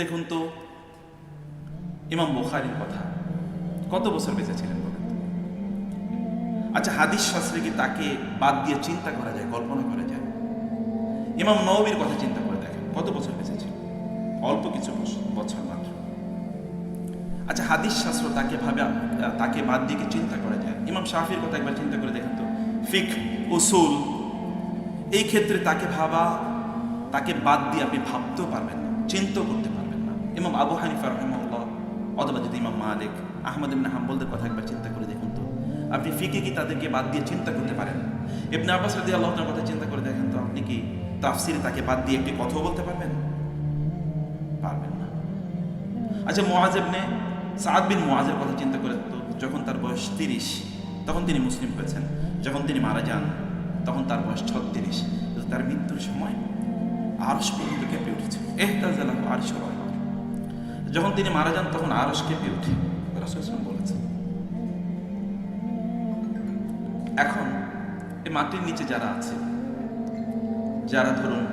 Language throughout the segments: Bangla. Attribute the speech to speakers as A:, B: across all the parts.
A: দেখুন তো, ইমাম বোখারির কথা। কত বছর বেঁচে ছিলেন বলেন? আচ্ছা হাদিস শাস্ত্রে কি তাকে বাদ দিয়ে চিন্তা করা যায়, কল্পনা করা যায়? ইমাম নবীর কথা চিন্তা করে দেখেন, কত বছর বেঁচে ছিল অল্প কিছু বছর মাত্র। আচ্ছা হাদিস শাস্ত্র তাকে ভাবে তাকে বাদ দিয়ে চিন্তা করা যায়? ইমাম শাফির কথা একবার চিন্তা করে দেখেন তো। ফিক, উসুল, এই ক্ষেত্রে তাকে ভাবা, তাকে বাদ দিয়ে আপনি ভাবতেও পারবেন না, চিন্তাও করতে পারবেন ইমাম আবু হানিফা রহমাল্লাহ অথবা যদি ইমাম মালিক, আহমদ ইবনে হাম্বলদের কথা একবার চিন্তা করে দেখুন তো। আপনি ফিকে কি তাদেরকে বাদ দিয়ে চিন্তা করতে পারেন? ইবনে আব্বাস রাদি আল্লাহর কথা চিন্তা করে দেখেন তো, আপনি কি তাফসিরে তাকে বাদ দিয়ে একটি কথাও বলতে পারবেন? পারবেন না। আচ্ছা মোয়াজ ইবনে সাদ বিন মোয়াজের কথা চিন্তা করে তো, যখন তার বয়স তিরিশ, তখন তিনি মুসলিম হয়েছেন। যখন তিনি মারা যান, তখন তার বয়স ছত্রিশ। তার মৃত্যুর সময় আরস পর্যন্ত কেঁপে উঠেছে। এহতাজালাহ আরশ রহমান যখন তিনি মারা যান, তখন আরস কেঁপে উঠে রাসূল বলেছেন এখন এই মাটির নিচে যারা আছে, যারা ধরুন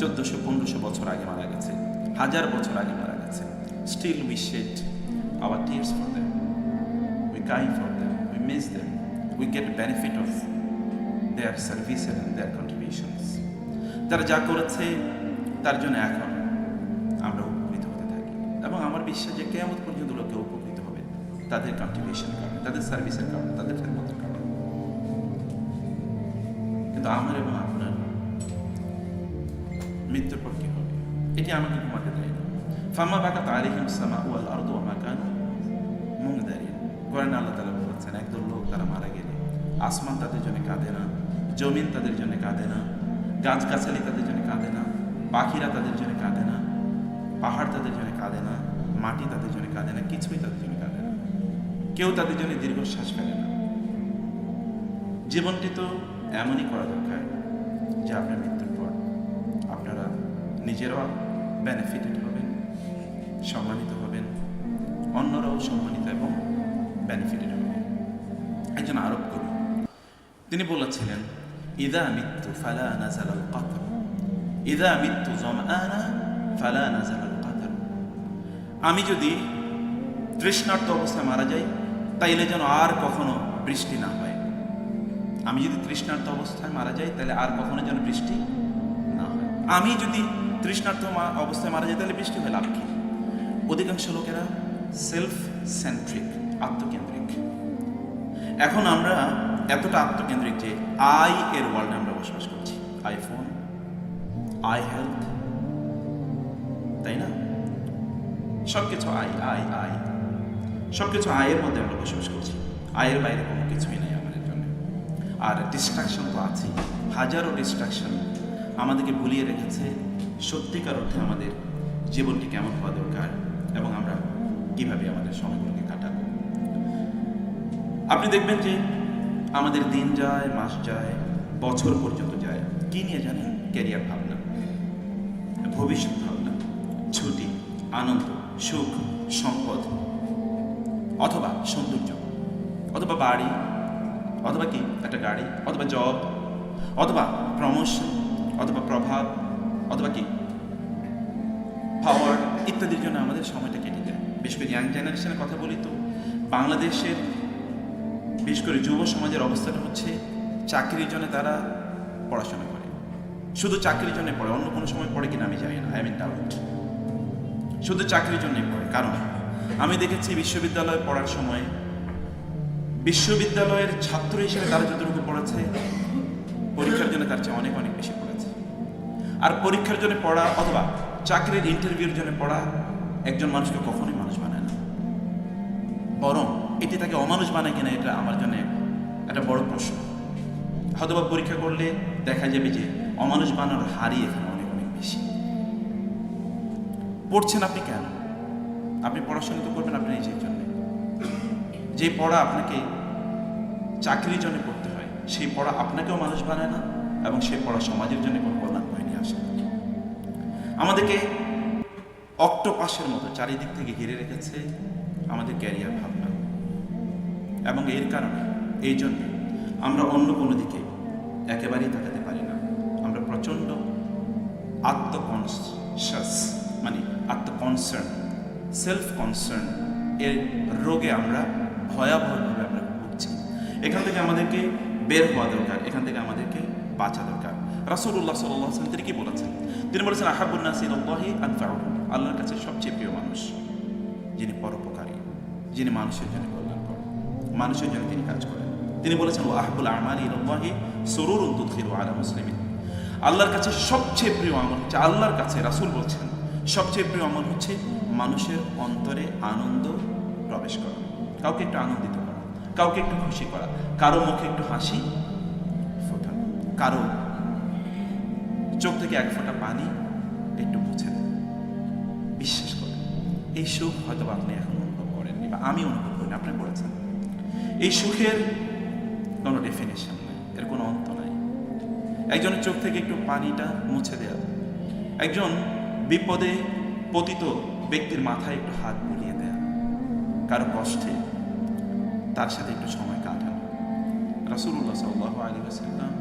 A: চোদ্দশো, পনেরোশো বছর আগে মারা গেছে, হাজার বছর আগে মারা গেছে still we shed our tears for them we cry for them we miss them we get benefit of their service and their contributions তারা যা করেছে, তার জন্য এখন বিশ্বাস যে কেমন পর্যন্ত লোকে উপকৃত হবে। তাদের কন্ট্রিবিউশনের কারণে, তাদের সার্ভিসের কারণে, তাদের খেদমতের কারণে। কিন্তু আমার এবং আপনার মৃত্যুর পর কি হবে? এটি আমাকে ঘুমাতে দেয় না। ফামা বাকা তারিহিম সামা ওয়াল আরদু ওয়া কানু মুনদারিন কোরআনে আল্লাহ তাআলা বলেছেন, একদল লোক তারা মারা গেলে আসমান তাদের জন্য কাঁদে না, জমিন তাদের জন্য কাঁদে না, গাছগাছালি তাদের জন্য কাঁদে না, পাখিরা তাদের জন্য কাঁদে না, পাহাড় তাদের জন্য কাঁদে না মাটি তাদের জন্য কাঁদে না, কিছুই তাদের জন্য কাঁদে না। কেউ তাদের জন্য দীর্ঘশ্বাস ফেলে না। জীবনটি তো এমনই করা দরকার যে আপনার মৃত্যুর পর আপনারা নিজেরাও বেনিফিটেড হবেন, সম্মানিত হবেন, অন্যরাও সম্মানিত এবং বেনিফিটেড হবেন। একজন আরব কবি তিনি বলেছিলেন, ইদা মৃত্যু ফালা নাজাল কাতর। ইদা মৃত্যু জমআনা ফালা নাজাল আমি যদি তৃষ্ণার্ত অবস্থায় মারা যাই, তাইলে যেন আর কখনো বৃষ্টি না হয়। আমি যদি তৃষ্ণার্ত অবস্থায় মারা যাই তাহলে আর কখনো যেন বৃষ্টি না হয়। আমি যদি তৃষ্ণার্ত মা- অবস্থায় মারা যাই তাহলে বৃষ্টি হয় লাভ কি? অধিকাংশ লোকেরা সেলফ সেন্ট্রিক আত্মকেন্দ্রিক। এখন আমরা এতটা আত্মকেন্দ্রিক যে আই এর ওয়ার্ল্ডে আমরা বসবাস করছি। আইফোন আই হেলথ সব কিছু আই আয়। আই সব কিছু আয়ের মধ্যে আমরা বসবাস করছি। আয়ের বাইরে কোনো কিছুই নেই আমাদের জন্য। আর ডিস্ট্রাকশন তো আছেই। হাজারো ডিস্ট্রাকশন আমাদেরকে ভুলিয়ে রেখেছে। সত্যিকার অর্থে আমাদের জীবনটি কেমন হওয়া দরকার এবং আমরা কীভাবে আমাদের সময়গুলোকে কাটাবো। আপনি দেখবেন যে আমাদের দিন যায়, মাস যায়, বছর পর্যন্ত যায়। কি নিয়ে জানেন? ক্যারিয়ার ভাবনা। ভবিষ্যৎ ভাবনা। ছুটি, আনন্দ। সুখ, সম্পদ, অথবা সৌন্দর্য, অথবা বাড়ি, অথবা কি? একটা গাড়ি, অথবা জব অথবা প্রমোশন অথবা প্রভাব, অথবা কি? পাওয়ার ইত্যাদির জন্য আমাদের সময়টা কেটে যায়। বিশেষ করে ইয়াং জেনারেশনের কথা বলি তো, বাংলাদেশের বিশেষ করে যুব সমাজের অবস্থাটা হচ্ছে চাকরির জন্য তারা পড়াশোনা করে। শুধু চাকরির জন্য পড়ে, অন্য কোনো সময় পড়ে কিনা আমি জানি না আই মিন ডাউট শুধু চাকরির জন্যই পড়ে। কারণ আমি দেখেছি বিশ্ববিদ্যালয়ে পড়ার সময় বিশ্ববিদ্যালয়ের ছাত্র হিসেবে তারা যতটুকু পড়েছে, পরীক্ষার জন্য তার চেয়ে অনেক অনেক বেশি পড়েছে। আর পরীক্ষার জন্য পড়া অথবা চাকরির ইন্টারভিউর জন্য পড়া একজন মানুষকে কখনোই মানুষ বানায় না। বরং এটি তাকে অমানুষ বানায় কিনা এটা আমার জন্য একটা বড় প্রশ্ন। হয়তোবা পরীক্ষা করলে দেখা যাবে যে অমানুষ বানানোর হারিয়ে এখানে পড়ছেন আপনি কেন? আপনি পড়াশোনা তো করবেন আপনি নিজের জন্য। যে পড়া আপনাকে চাকরির জন্য পড়তে হয়, সেই পড়া আপনাকেও মানুষ বানায় না এবং সেই পড়া সমাজের জন্য কোনো কল্যাণ বয়ে নিয়ে আসে। আমাদেরকে অক্টোপাসের মতো চারিদিক থেকে ঘিরে রেখেছে আমাদের ক্যারিয়ার ভাবনা। এবং এর কারণে, এই জন্য আমরা অন্য কোনো দিকে একেবারেই তাকাতে পারি না। আমরা প্রচণ্ড আত্মকনশাস মানে আত্মকনসার্ন সেলফ কনসার্ন এর রোগে আমরা ভয়াবহভাবে আমরা ভুগছি। এখান থেকে আমাদেরকে বের হওয়া দরকার, এখান থেকে আমাদেরকে বাঁচা দরকার। রাসূলুল্লাহ সাল্লাল্লাহু আলাইহি ওয়াসাল্লাম তিনি কি বলেছেন? তিনি বলেছেন, আহাবুন নাসি ইলাল্লাহি আনফাউহুম আল্লাহর কাছে সবচেয়ে প্রিয় মানুষ যিনি পরোপকারী, যিনি মানুষের জন্য কল্যাণ করেন মানুষের জন্য তিনি কাজ করেন। তিনি বলেছেন ও আহবুল আমালি ইলাল্লাহি সুরুরুন তুদখিলু আলা মুসলিমিন। আল্লাহর কাছে সবচেয়ে প্রিয় আমল হচ্ছে, আল্লাহর কাছে রাসুল বলছেন সবচেয়ে প্রিয় আমল হচ্ছে মানুষের অন্তরে আনন্দ প্রবেশ করা। কাউকে একটু আনন্দিত করা, কাউকে একটু খুশি করা, কারও মুখে একটু হাসি ফোটানো, কারও চোখ থেকে এক ফোঁটা পানি একটু মুছে বিশ্বাস করেন, এই সুখ হয়তো আপনি এখন অনুভব করেননি বা আমি অনুভব করিনি, আপনি করেছেন এই সুখের কোনো ডেফিনেশন নেই, এর কোনো অন্ত নাই। একজনের চোখ থেকে একটু পানিটা মুছে দেওয়া, একজন বিপদে পতিত ব্যক্তির মাথায় একটু হাত বুলিয়ে দেয়া কারো কষ্টে তার সাথে একটু সময় কাটানো রাসুল্লাহ সাল্লাহ আলী আসাল্লাম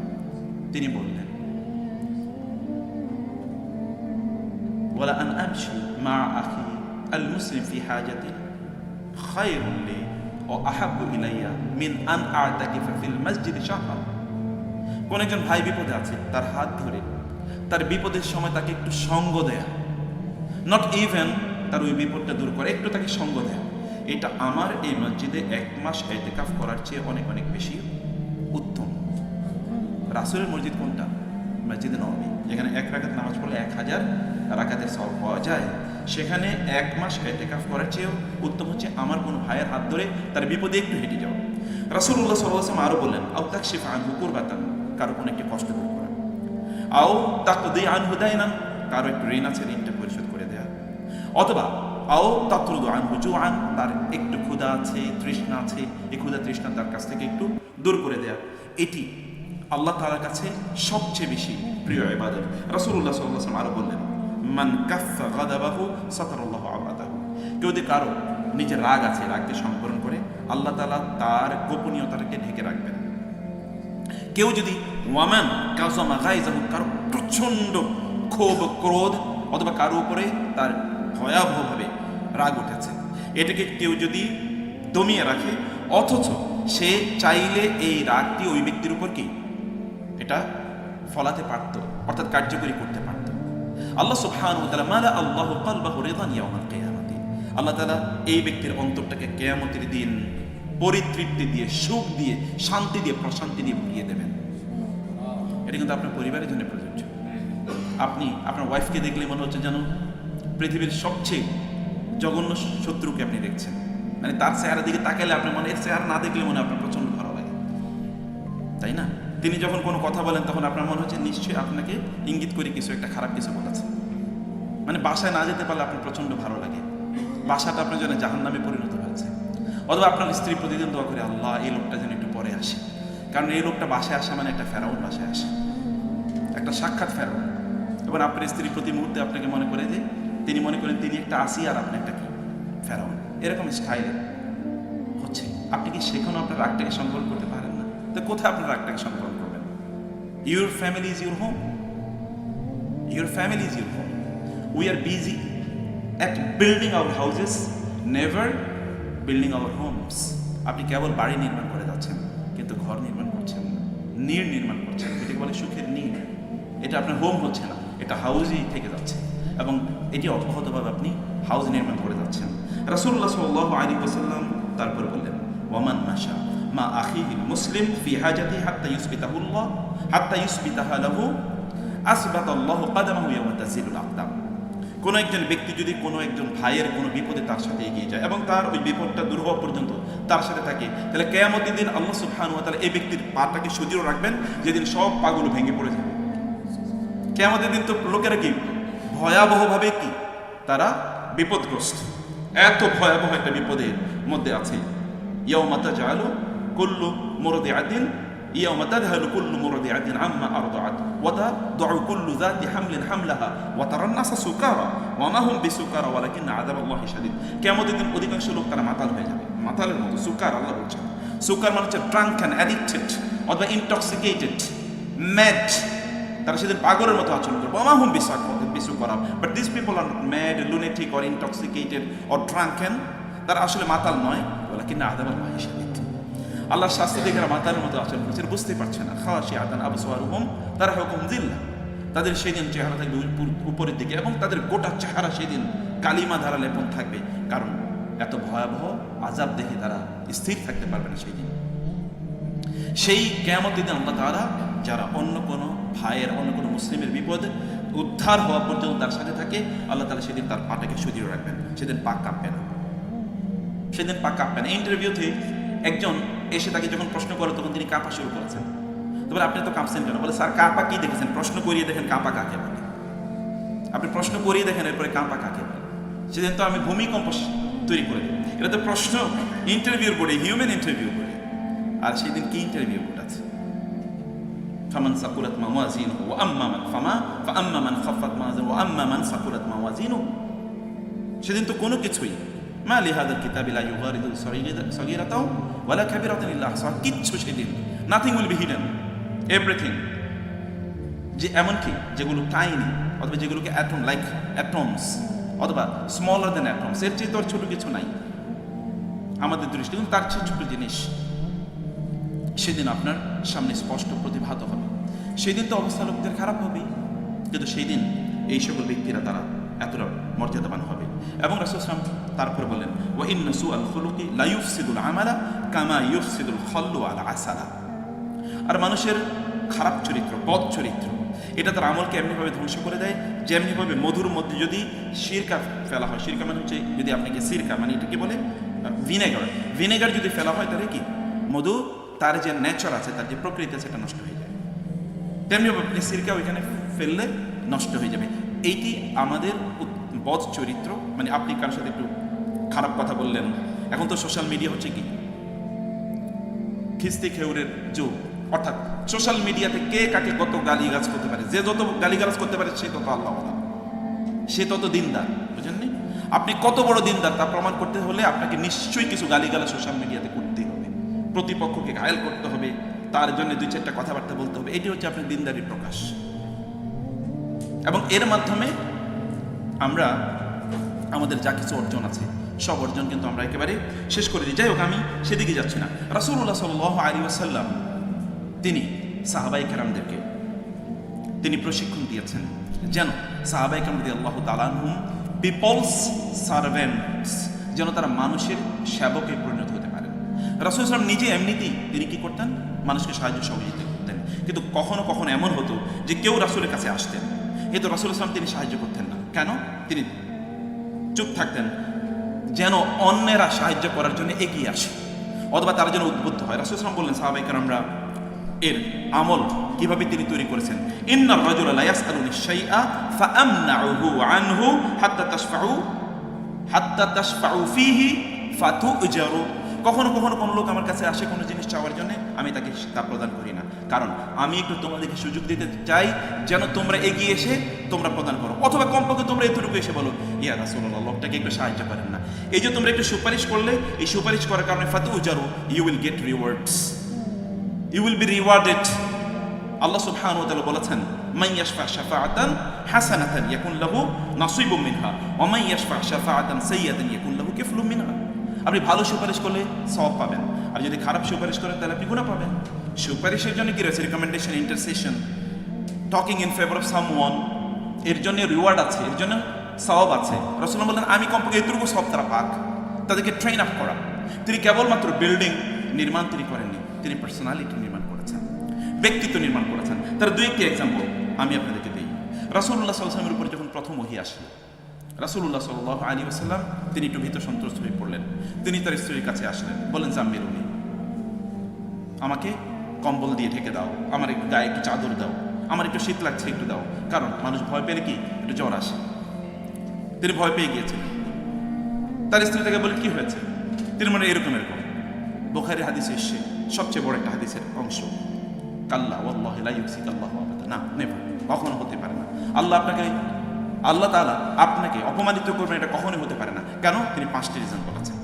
A: তিনি বললেন ولا أن أمشي مع أخي المسلم في حاجة خير لي وأحب إلي من أن أعتكف في المسجد شهرا কোন একজন ভাই বিপদে আছে তার হাত ধরে তার বিপদের সময় তাকে একটু সঙ্গ দেয়া নট ইভেন তার ওই বিপদটা দূর করে, একটু তাকে সঙ্গ দেয়া। এটা আমার এই মসজিদে এক মাস এতেকাফ করার চেয়ে অনেক অনেক বেশি উত্তম। রাসুলের মসজিদ কোনটা? মসজিদে নবী যেখানে এক রাকাত নামাজ পড়লে এক হাজার রাকাতের সব পাওয়া যায়। সেখানে এক মাস এতেকাফ করার চেয়েও উত্তম হচ্ছে আমার কোনো ভাইয়ের হাত ধরে তার বিপদে একটু হেঁটে যাওয়া। রাসুল্লাহ সাল্লাম আরও বললেন আউ তাক শিফা আনহু কুরবাতান কারও কোনো একটি কষ্ট দূর করা। আও তাক দিয়ে আনহু দেয় না কারও একটু ঋণ আছে, ঋণটা অথবা, আও তাত্রুদ আনহু জু আন তার একটু ক্ষুধা আছে, তৃষ্ণা আছে, এই ক্ষুধা তৃষ্ণা তার কাছ থেকে একটু দূর করে দেয়া। এটি আল্লাহ তাআলার কাছে সবচেয়ে বেশি প্রিয় ইবাদত। রাসূলুল্লাহ সাল্লাল্লাহু আলাইহি ওয়াসাল্লাম আরও বললেন, মান কাফফা গাদাবাহু সাতারাল্লাহু আবাদাহু কেউ যদি কারও নিজের রাগ আছে, রাগকে সংবরণ করে, আল্লাহ তালা তার গোপনীয়তাকে ঢেকে রাখবেন। কেউ যদি, ওয়ামান কাজমা গাইজাহু কারও প্রচণ্ড ক্ষোভ, ক্রোধ, অথবা কারও উপরে তার ভয়াবহভাবে রাগ উঠেছে। এটাকে কেউ যদি দমিয়ে রাখে, অথচ সে চাইলে এই রাগটি ওই ব্যক্তির উপর কি? এটা ফলাতে পারত, অর্থাৎ কার্যকরী করতে পারত। আল্লাহ তাআলা মালা আল্লাহু কিয়ামাতি। আল্লাহ এই ব্যক্তির অন্তরটাকে কিয়ামতের দিন পরিতৃপ্তি দিয়ে, সুখ দিয়ে, শান্তি দিয়ে, প্রশান্তি দিয়ে ভরিয়ে দেবেন। এটা কিন্তু আপনার পরিবারের জন্য প্রযোজ্য। আপনি আপনার ওয়াইফকে দেখলে মনে হচ্ছে যেন পৃথিবীর সবচেয়ে জঘন্য শত্রুকে আপনি দেখছেন? মানে তার চেহারা দিকে তাকালে আপনি মনে এর চেহারা না দেখলে মনে আপনার প্রচণ্ড ভালো লাগে। তাই না? তিনি যখন কোনো কথা বলেন, তখন আপনার মনে হচ্ছে নিশ্চয়ই আপনাকে ইঙ্গিত করে কিছু একটা খারাপ কিছু বলেছে। মানে বাসায় না যেতে পারলে আপনার প্রচণ্ড ভালো লাগে। বাসাটা আপনার জন্য জাহান নামে পরিণত হয়েছে। অথবা আপনার স্ত্রী প্রতিদিন দোয়া করে, আল্লাহ, এই লোকটা যেন একটু পরে আসে। কারণ এই লোকটা বাসায় আসা মানে একটা ফেরাউন বাসায় আসে। একটা সাক্ষাৎ ফেরাউন। এবং আপনার স্ত্রী প্রতি মুহূর্তে আপনাকে মনে করে যে তিনি মনে করেন তিনি একটা আসি আর আপনি একটা কি? ফেরাউন। এরকম স্টাইলে হচ্ছে। আপনি কি সেখানেও আপনার রাগটাকে সংকলন করতে পারেন না? তো কোথায় আপনার রাগটাকে সংকলন করবেন? Your family is your home your family is your home we are busy at building our houses never building our homes আপনি কেবল বাড়ি নির্মাণ করে যাচ্ছেন, কিন্তু ঘর নির্মাণ করছেন না। নীড় নির্মাণ করছেন। এটাকে বলে সুখের নীড়। এটা আপনার হোম হচ্ছে না। এটা হাউসই থেকে যাচ্ছে। এবং এটি অব্যাহতভাবে আপনি হাউস নির্মাণ করে যাচ্ছেন। রাসূলুল্লাহ সাল্লাল্লাহু আলাইহি ওয়াসাল্লাম তারপর বললেন, ওয়ামান মাশা, মা আখিহিল মুসলিম ফি হাজাতি হাত্তা ইউসবিতাহুল্লাহ হাত্তা ইউসবিতাহা লাহু আসবাতাল্লাহু কাদামাহু ইয়াওমা তাজিলুল আকদাম। কোনো একজন ব্যক্তি যদি কোনো একজন ভাইয়ের কোনো বিপদে তার সাথে এগিয়ে যায় এবং তার ওই বিপদটা দূর হওয়া পর্যন্ত তার সাথে থাকে, তাহলে কেয়ামতের দিন আল্লাহ সুবহানাহু ওয়া তাআলা এই ব্যক্তির পাটাকে সুদৃঢ় রাখবেন, যেদিন সব পাগুলো ভেঙে পড়ে যাবে। কেয়ামতের দিন তো লোকেরা কি ভয়াবহভাবে কি তারা বিপদগ্রস্ত এত ভয়াবহ একটা বিপদের মধ্যে আছে ইয়াউমাতা জালু কুল্লু মুরদিআতিন يوم تذهل كل مرضعة عما أرضعت وتضع كل ذات حمل حملها وترى الناس سكارى وما هم بسكارى ولكن عذاب الله شديد কেমন দিন অধিকাংশ লোক তারা মাতাল হয়ে যাবে মাতালের মতো সুকার আল্লাহ বলছেন সুকার মানে হচ্ছে ড্রাঙ্কান অ্যাডিক্টেড অথবা ইনটক্সিকেটেড ম্যাড তারা সেদিন পাগলের মতো আচরণ করবে অমাহুম কিছু করা। But this people are mad lunatic or intoxicated or drunken তারা আসলে মাতাল নয়। বলে কিন্তু আদামাল মাহিসাদিক আল্লাহর শাস্তি দেখে এরা মাতালের মতো আচরণ করছে। বুঝতে পারছে না। খাওয়া সে আদান আবু সোয়ারুহম তারা হুকুম দিল্লা তাদের সেদিন চেহারা থাকবে উপরের দিকে এবং তাদের গোটা চেহারা সেদিন কালিমা ধারা লেপন থাকবে। কারণ এত ভয়াবহ আজাব দেখে তারা স্থির থাকতে পারবে না সেই দিন। সেই কেমন দিন আল্লাহ তারা যারা অন্য কোনো ভাইয়ের, অন্য কোনো মুসলিমের বিপদ উদ্ধার হওয়া পর্যন্ত তার সাথে থাকে, আল্লাহ তালা সেদিন তার পাটাকে সুদৃঢ় রাখবেন, সেদিন পা কাঁপবে না। সেদিন পা কাঁপবে না। ইন্টারভিউতে একজন এসে তাকে যখন প্রশ্ন করে, তখন তিনি কাঁপা শুরু করেছেন। তো বলে, আপনি তো কাঁপছেন কেন? বলে, স্যার, কাঁপা কি দেখেছেন? প্রশ্ন করিয়ে দেখেন কাঁপা কাকে বলে। আপনি প্রশ্ন করিয়ে দেখেন, এরপরে কাঁপা কাকে বলে। সেদিন তো আমি ভূমিকম্প তৈরি করে দেব এটা তো প্রশ্ন ইন্টারভিউর বোর্ডে হিউম্যান ইন্টারভিউ বোর্ডে। আর সেদিন কি ইন্টারভিউ বোর্ড? ফামান সাকুরাত মাওয়াজিনু ওয়া আম্মা মান ফামা ফা আম্মা মান খাফাত মাওয়াজিনু ওয়া আম্মা মান সাকুরাত সেদিন তো কোনো কিছুই মা লিহাদার কিতাবি লা ইউগারিদু সগীরাতাও ওয়ালা কাবীরাতান ইল্লা আহসাহা কিচ্ছু সেদিন nothing will be hidden everything যে এমনকি যেগুলো টাইনি অথবা যেগুলোকে অ্যাটম লাইক অ্যাটমস অথবা স্মলার দেন অ্যাটমস এর চেয়ে তো ছোট কিছু নাই। আমাদের দৃষ্টি কিন্তু তার চেয়ে ছোট জিনিস। সেদিন আপনার সামনে স্পষ্ট প্রতিভাত হবে। সেদিন তো অবস্থা লোকদের খারাপ হবেই। কিন্তু সেই দিন এই সকল ব্যক্তিরা তারা এতটা মর্যাদাবান হবে। এবং রাসুলাম তারপরে বলেন ও ইন্নসু আল খুলুকি লাইফসিদুল আমালা কামা ইউফসিদুল খল্লু আল আসালা। আর মানুষের খারাপ চরিত্র, বদ চরিত্র, এটা তার আমলকে এমনিভাবে ধ্বংস করে দেয়। যেমনিভাবে মধুর মধ্যে যদি সিরকা ফেলা হয় সিরকা মানে হচ্ছে যদি আপনাকে সিরকা মানে এটা কি বলে, ভিনেগার। ভিনেগার যদি ফেলা হয় তাহলে কি? মধু, তার যে নেচার আছে, তার যে প্রকৃতি আছে, সেটা নষ্ট তেমনি আপনি সিরকা ওইখানে ফেললে নষ্ট হয়ে যাবে। এইটি আমাদের বধ চরিত্র মানে আপনি কার সাথে একটু খারাপ কথা বললেন। এখন তো সোশ্যাল মিডিয়া হচ্ছে কি? খিস্তি খেউরের যুগ। অর্থাৎ সোশ্যাল মিডিয়াতে কে কাকে কত গালিগালাজ করতে পারে? যে যত গালিগালাজ করতে পারে, সে তত আল্লাহ সে তত দিনদার বুঝেননি আপনি কত বড় দিনদার, তা প্রমাণ করতে হলে আপনাকে নিশ্চয়ই কিছু গালিগালাজ সোশ্যাল মিডিয়াতে করতে হবে। প্রতিপক্ষকে ঘায়ল করতে হবে। তার জন্য দুই চারটা কথাবার্তা বলতে হবে। এটি হচ্ছে আপনার দিনদারির প্রকাশ। এবং এর মাধ্যমে আমরা আমাদের যা কিছু অর্জন আছে, সব অর্জন কিন্তু আমরা একেবারে শেষ করে দিই। যাই হোক, আমি সেদিকে যাচ্ছি না। রাসুল্লাহ সাল আলী আসাল্লাম তিনি সাহাবাই কেরামদেরকে, তিনি প্রশিক্ষণ দিয়েছেন যেন সাহাবাই কেরাম দিয়ে আল্লাহ তালানহুম পিপলস সার্ভেন্টস যেন তারা মানুষের সেবকে পরিণত হতে পারেন। রাসুল ইসলাম নিজে এমনিতেই তিনি কি করতেন? মানুষকে সাহায্য সহযোগিতা করতেন। কিন্তু কখনো কখনো এমন হতো যে কেউ রাসুলের কাছে আসতেন। কিন্তু রাসুল ইসলাম তিনি সাহায্য করতেন না। কেন? তিনি চুপ থাকতেন। যেন অন্যেরা সাহায্য করার জন্য এগিয়ে আসে। অথবা তারা যেন উদ্বুদ্ধ হয়। রাসুল ইসলাম বললেন সাহাবাইকার আমরা এর আমল কীভাবে তিনি তৈরি করেছেন? ইন্নার রাজুলা লা ইয়াসআলুনি শাইআ ফাআমনাউহু আনহু হাত্তা তাশফাউ হাত্তা তাশফাউ ফিহি ফাতুজারু। কখনো কখনো কোনো লোক আমার কাছে আসে কোনো জিনিস চাওয়ার জন্য, আমি তাকে তা প্রদান করি না। কারণ আমি একটু তোমাদেরকে সুযোগ দিতে চাই, যেন তোমরা এগিয়ে এসে তোমরা প্রদান করো। অথবা কমপক্ষে তোমরা এতটুকু এসে বলো, ইয়া রাসূলুল্লাহ, লোকটাকে একটু সাহায্য করেন না। এই যে তোমরা একটু সুপারিশ করলে, এই সুপারিশ করার কারণে ফাতু উজারু you will get rewards you will be rewarded আল্লাহ সুবহানাহু ওয়া তাআলা বলেছেন, মান ইয়াশফা শাফাআতান হাসানাতান ইয়াকুন লাহু নাসিবুম মিনহা, ওয়া মান ইয়াশফা শাফাআতান সাইয়্যাতান ইয়াকুন লাহু কিফলুম মিনহা। আপনি ভালো সুপারিশ করলে সব পাবেন। আর যদি খারাপ সুপারিশ করেন, তাহলে আপনি গুনাহ পাবেন। সুপারিশের জন্য কি রয়েছে? Recommendation intercession talking in favour of some ওয়ানের জন্য রিওয়ার্ড আছে, এর জন্য সওয়াব আছে। রসুল বললেন, আমি কমপক্ষে এতটুকু সব তারা পাক। তাদেরকে ট্রেন আপ করা। তিনি কেবলমাত্র বিল্ডিং নির্মাণ তিনি করেননি, তিনি পার্সোনালিটি নির্মাণ করেছেন, ব্যক্তিত্ব নির্মাণ করেছেন। তার দুই একটি এক্সাম্পল আমি আপনাদেরকে দিই। রাসুল্লাহ সাল্লামের উপরে যখন প্রথম ওহি আসলো রাসুল্লাহ সাল আলী আসাল্লাম তিনি একটু ভীত সন্ত্রস্ত হয়ে পড়লেন। তিনি তার স্ত্রীর কাছে আসলেন বলেন জাম্মির উনি আমাকে কম্বল দিয়ে ঢেকে দাও, আমার একটু গায়ে একটু চাদর দাও, আমার একটু শীত লাগছে একটু দাও, কারণ মানুষ ভয় পেলে কি? একটু জ্বর আসে। তিনি ভয় পেয়ে গিয়েছেন তার স্ত্রী তাকে বলে কি হয়েছে? তিনি মানে এরকম এরকম। বোখারি হাদিস এসছে, সবচেয়ে বড় একটা হাদিসের অংশ। কাল্লা আল্লাহ না, নেভার, কখনো হতে পারে না। আল্লাহ আপনাকে আল্লাহ তাআলা আপনাকে অপমানিত করবেন এটা কখনোই হতে পারে না। কেন? তিনি পাঁচটি রিজন বলেছেন।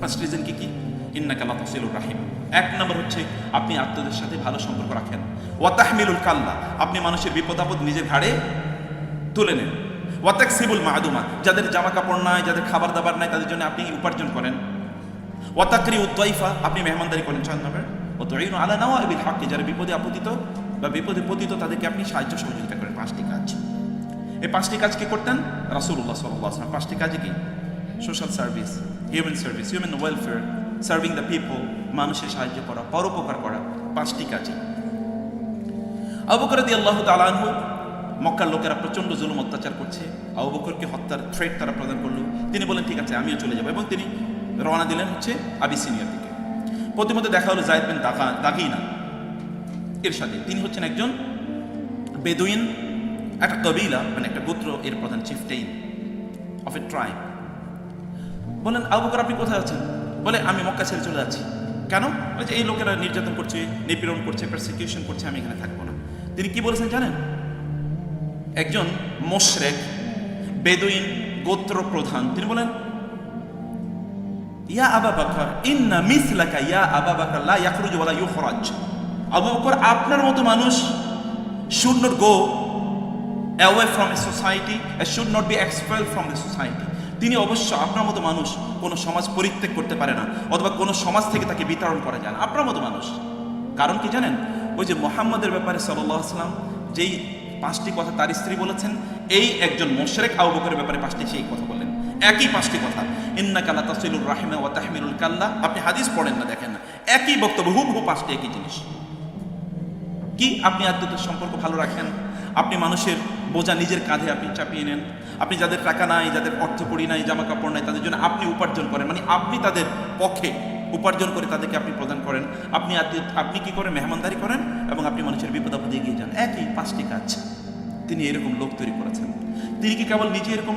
A: পাঁচটি রিজন কি কি? ইন্নাকা লা তাসিলুর রাহিম। এক নম্বর হচ্ছে আপনি আত্মদের সাথে ভালো সম্পর্ক রাখেন। ওয়া তাহমিলুল কাল্লা। আপনি মানুষের বিপদ আপদ নিজের ঘাড়ে তুলে নেন। ওয়াতাক সিবুল মাহাদুমা যাদের জামা কাপড় নাই, যাদের খাবার দাবার নাই, তাদের জন্য আপনি উপার্জন করেন। ওয়াতাকরি উদ্দয়ফা আপনি মেহমানদারি করেন। চার নম্বর ও তো আলা নাওয়া এবিল হাক্কি। যারা বিপদে আপতিত বা বিপদে পতিত, তাদেরকে আপনি সাহায্য সহযোগিতা করেন। পাঁচটি কাজ। এই পাঁচটি কাজ কি করতেন? রাসুল্লাহ সাল্লাম পাঁচটি কাজে কি? Social service human service human welfare serving the people মানুষের সাহায্য করা, পরোপকার করা, পাঁচটি কাজে আবু বকর দিয়ে আল্লাহ তালানহু মক্কার লোকেরা প্রচণ্ড জুলুম অত্যাচার করছে। আবু বকরকে হত্যার থ্রেট তারা প্রদান করল। তিনি বলেন ঠিক আছে, আমিও চলে যাব। এবং তিনি রওনা দিলেন হচ্ছে আবিসিনিয়ার দিকে। প্রতিমধ্যে দেখা হলো জায়দ বিন দাগা দাগিনা এর সাথে তিনি হচ্ছেন একজন বেদুইন একটা কবিলা মানে একটা গোত্র, এর প্রধান চিফটেইন অফ এ ট্রাইব বলেন আবু বকর, আপনি কোথায় আছেন? বলে, আমি মক্কা ছেড়ে চলে যাচ্ছি। কেন? বলে যে এই লোকেরা নির্যাতন করছে, নিপীড়ন করছে প্রসিকিউশন করছে, আমি এখানে থাকব না। তিনি কি বলেছেন জানেন? একজন মোশরেক, বেদুইন গোত্র প্রধান। তিনি বলেন, ইয়া আবা বাকর, ইন্না মিসলাকা ইয়া আবা বাকর, লা ইয়াখরুজু ওয়ালা ইউখরাজ। আবু বকর, আপনার মতো মানুষ should go away from a society a should not be expel from the society তিনি অবশ্য আপনার মতো মানুষ কোনো সমাজ পরিত্যাগ করতে পারে না, অথবা কোনো সমাজ থেকে তাকে বিতরণ করা যায় না। আপনার মতো মানুষ। কারণ কি জানেন? ওই যে মোহাম্মদের ব্যাপারে সাল্লাহ আসলাম যেই পাঁচটি কথা তার স্ত্রী বলেছেন, এই একজন মোশরেক আবু বকরের ব্যাপারে পাঁচটি সেই কথা বললেন। একই পাঁচটি কথা। ইন্না কাল্লা তাসিলুর রাহিমা ওয়া তাহমিলুল কাল্লা। আপনি হাদিস পড়েন না, দেখেন না। একই বক্তব্য হুবহু পাঁচটি একই জিনিস। কি আপনি আত্মীয়তার সম্পর্ক ভালো রাখেন? আপনি মানুষের বোঝা নিজের কাঁধে আপনি চাপিয়ে নেন। আপনি যাদের টাকা নাই, যাদের অর্থ করি নাই জামা কাপড় নাই, তাদের জন্য আপনি উপার্জন করেন। মানে আপনি তাদের পক্ষে উপার্জন করে তাদেরকে আপনি প্রদান করেন। আপনি আপনি কি করেন? মেহমানদারি করেন এবং আপনি মানুষের বিপদ আপদে এগিয়ে যান। একই পাঁচটি কাজ। তিনি এরকম লোক তৈরি করেছেন। তিনি কি কেবল নিজে এরকম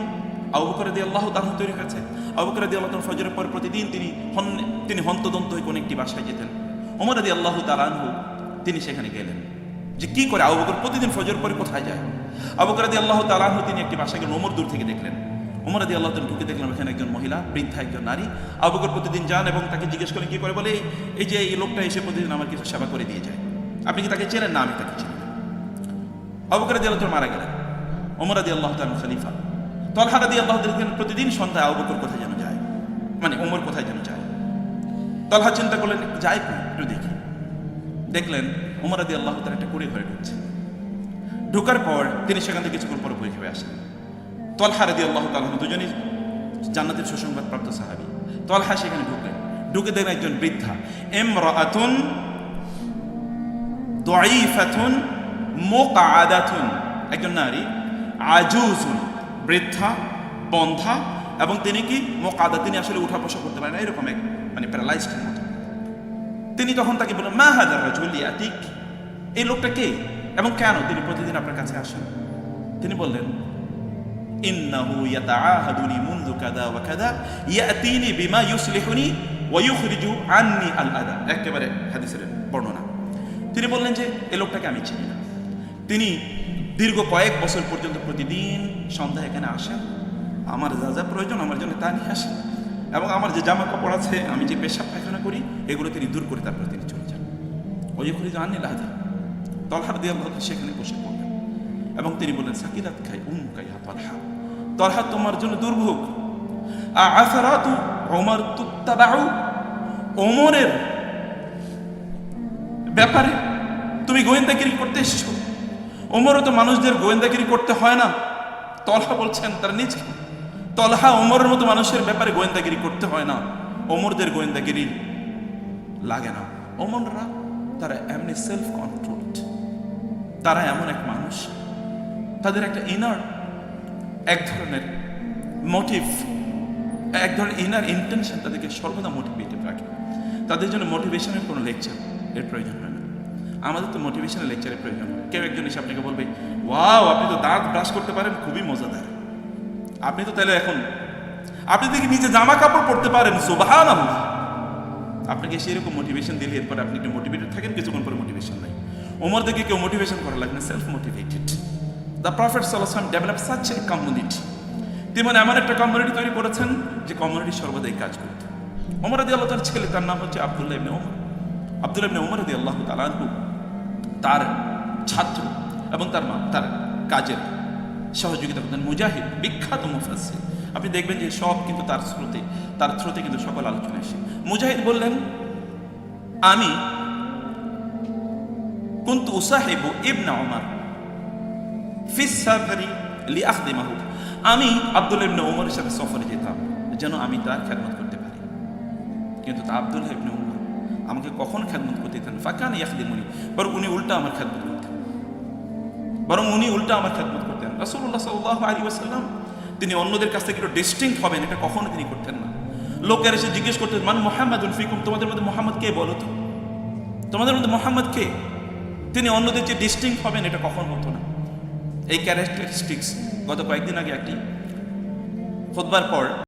A: আবুকরে দিয়ে আল্লাহ তাহ তৈরি হয়েছে আবুকরে দিয়ে আল্লাহ ফজরের পর প্রতিদিন তিনি হন, তিনি হন্তদন্ত হয়ে কোনো একটি বাসায় যেতেন। ওমর দিয়ে আল্লাহ তালানহু তিনি সেখানে গেলেন। যে কি করে আবু বকর প্রতিদিন ফজর পরে কোথায় যায়? আবু বকর রাদি আল্লাহ তালাহু তিনি একটি বাসায় গেলেন ওমর দূর থেকে দেখলেন। ওমর আদি আল্লাহ ঢুকে দেখলাম এখানে একজন মহিলা বৃদ্ধা একজন নারী। আবু বকর প্রতিদিন যান এবং তাকে জিজ্ঞেস করেন কি করে? বলে "এই- যে এই লোকটা এসে প্রতিদিন আমার কিছু সেবা করে দিয়ে যায়। আপনি কি তাকে চেনেন? না আমি তাকে চিনি আবু রাদি আল্লাহ মারা গেলেন। ওমর আদি আল্লাহ তালা খলিফা। তলহা রাদি আল্লাহ প্রতিদিন সন্ধ্যায় আবু বকর কোথায় যেন যায়? মানে ওমর কোথায় যেন যায়? তলহা চিন্তা করলেন কই, একটু দেখি। দেখলেন উমর আদি আল্লাহ তার একটা কুড়ি ঘরে ঢুকছে। ঢোকার পর তিনি সেখান থেকে কিছুক্ষণ পরে বই খেয়ে আসেন। তলহা রাদি আল্লাহ তালন দুজনই জান্নাতের সুসংবাদ প্রাপ্ত সাহাবি। তলহা সেখানে ঢুকলেন। ঢুকে দেখলেন একজন বৃদ্ধা। এম রাতুন দয়ীফাতুন মোকাদাতুন একজন নারী। আজুজুন। বৃদ্ধা, বন্ধা এবং তিনি কি মোকাদা তিনি আসলে উঠা বসা করতে পারেন এরকম এক মানে প্যারালাইজড মতো। তিনি তখন তাকে বললেন, মা হাজার রাজুল ইয়াতিক? এই লোকটা কে এবং কেন তিনি প্রতিদিন আপনার কাছে আসেন? তিনি বললেন, ইন্নাহু ইয়াতাআহাদুনি মুনযু কাদা ওয়া কাদা ইয়াতিনি বিমা ইউসলিহুনি ওয়া ইউখরিজু আন্নি আল আদা একেবারে হাদিসের বর্ণনা। তিনি বললেন যে এই লোকটাকে আমি চিনি না। তিনি দীর্ঘ কয়েক বছর পর্যন্ত প্রতিদিন সন্ধ্যা এখানে আসেন। আমার যা যা প্রয়োজন আমার জন্য তা নিয়ে আসেন। এবং আমার যে জামা কাপড় আছে, আমি যে পেশাব পায়খানা করি, এগুলো তিনি দূর করে তারপরে তিনি চলে যান। ওই করে জাননি লাহাদা তলহার দিয়ে আল্লাহ সেখানে বসে পড়লেন। এবং তিনি বললেন, সাকিরাত খাই উম কাই তলহা তলহা তোমার জন্য দুর্ভোগ। আসারাতু ওমর তুত্তাবাউ। ওমরের ব্যাপারে তুমি গোয়েন্দাগিরি করতে এসেছ। ওমরও তো মানুষদের গোয়েন্দাগিরি করতে হয় না। তলহা বলছেন, তার নিজ তলহা ওমরের মতো মানুষের ব্যাপারে গোয়েন্দাগিরি করতে হয় না। ওমরদের গোয়েন্দাগিরি লাগে না। ওমররা তারা এমনি সেলফ কন্ট্রোলড তারা এমন এক মানুষ। তাদের একটা ইনার এক ধরনের মোটিভ এক ধরনের ইনার ইন্টেনশন তাদেরকে সর্বদা মোটিভেটেড রাখে। তাদের জন্য মোটিভেশনের কোনো লেকচার এর প্রয়োজন হয় না। আমাদের তো মোটিভেশনের লেকচারের প্রয়োজন হয়। কেউ একজন এসে আপনাকে বলবে, ওয়াও, আপনি তো দাঁত ব্রাশ করতে পারেন, খুবই মজাদার। আপনি তো তাহলে এখন, আপনি দেখি নিজে জামা কাপড় পরতে পারেন সুবাহান আপনাকে সেরকম মোটিভেশন দিলে এরপর আপনি একটু মোটিভেটেড থাকেন, কিছুক্ষণ পরে মোটিভেশন নাই। ওমর দেখে কেউ মোটিভেশন করা লাগে না সেলফ মোটিভেটেড দ্য প্রফেট সাল্লাম ডেভেলপ সাচ এ কমিউনিটি তিনি মানে এমন একটা কমিউনিটি তৈরি করেছেন যে কমিউনিটি সর্বদাই কাজ করত ওমর আদি আল্লাহ তার ছেলে তার নাম হচ্ছে আবদুল্লাহ ইবনে ওমর আবদুল্লাহ ইবনে ওমর আদি আল্লাহ তালানহু তার ছাত্র এবং তার মা তার কাজের সহযোগিতা করতেন। মুজাহিদ, বিখ্যাত মুফাসির আপনি দেখবেন যে সব কিন্তু তার স্রোতে তার স্রোতে কিন্তু সকল আলোচনা এসে মুজাহিদ বললেন, আমি উসাহেবু ইবনা ওমর ফিস সাফারি লি আখদিমাহু আমি আব্দুল ইবনে ওমরের সাথে সফরে যেতাম, যেন আমি তার খেদমত করতে পারি। কিন্তু তা আব্দুল ইবনে ওমর আমাকে কখন খেদমত করতে দিতেন? ফাঁকা ফাঁকান ইয়াখদিমুনি, বরং উনি উল্টা আমার খেদমত করতেন। বরং উনি উল্টা আমার খেদমত করতেন। রাসূলুল্লাহ সাল্লাল্লাহু আলাইহি ওয়াসাল্লাম, তিনি অন্যদের কাছ থেকে একটু ডিস্টিংক্ট হবেন, এটা কখনো তিনি করতেন না। লোকের এসে জিজ্ঞেস করতেন, মান মোহাম্মদুল ফিকুম? তোমাদের মধ্যে মোহাম্মদ কে বলো তো? তোমাদের মধ্যে মোহাম্মদ কে? তিনি অন্যদের যে ডিস্টিংক্ট হবেন, এটা কখন হতো না। এই ক্যারেক্টারিস্টিক্স গত কয়েকদিন আগে একটি খোদবার পর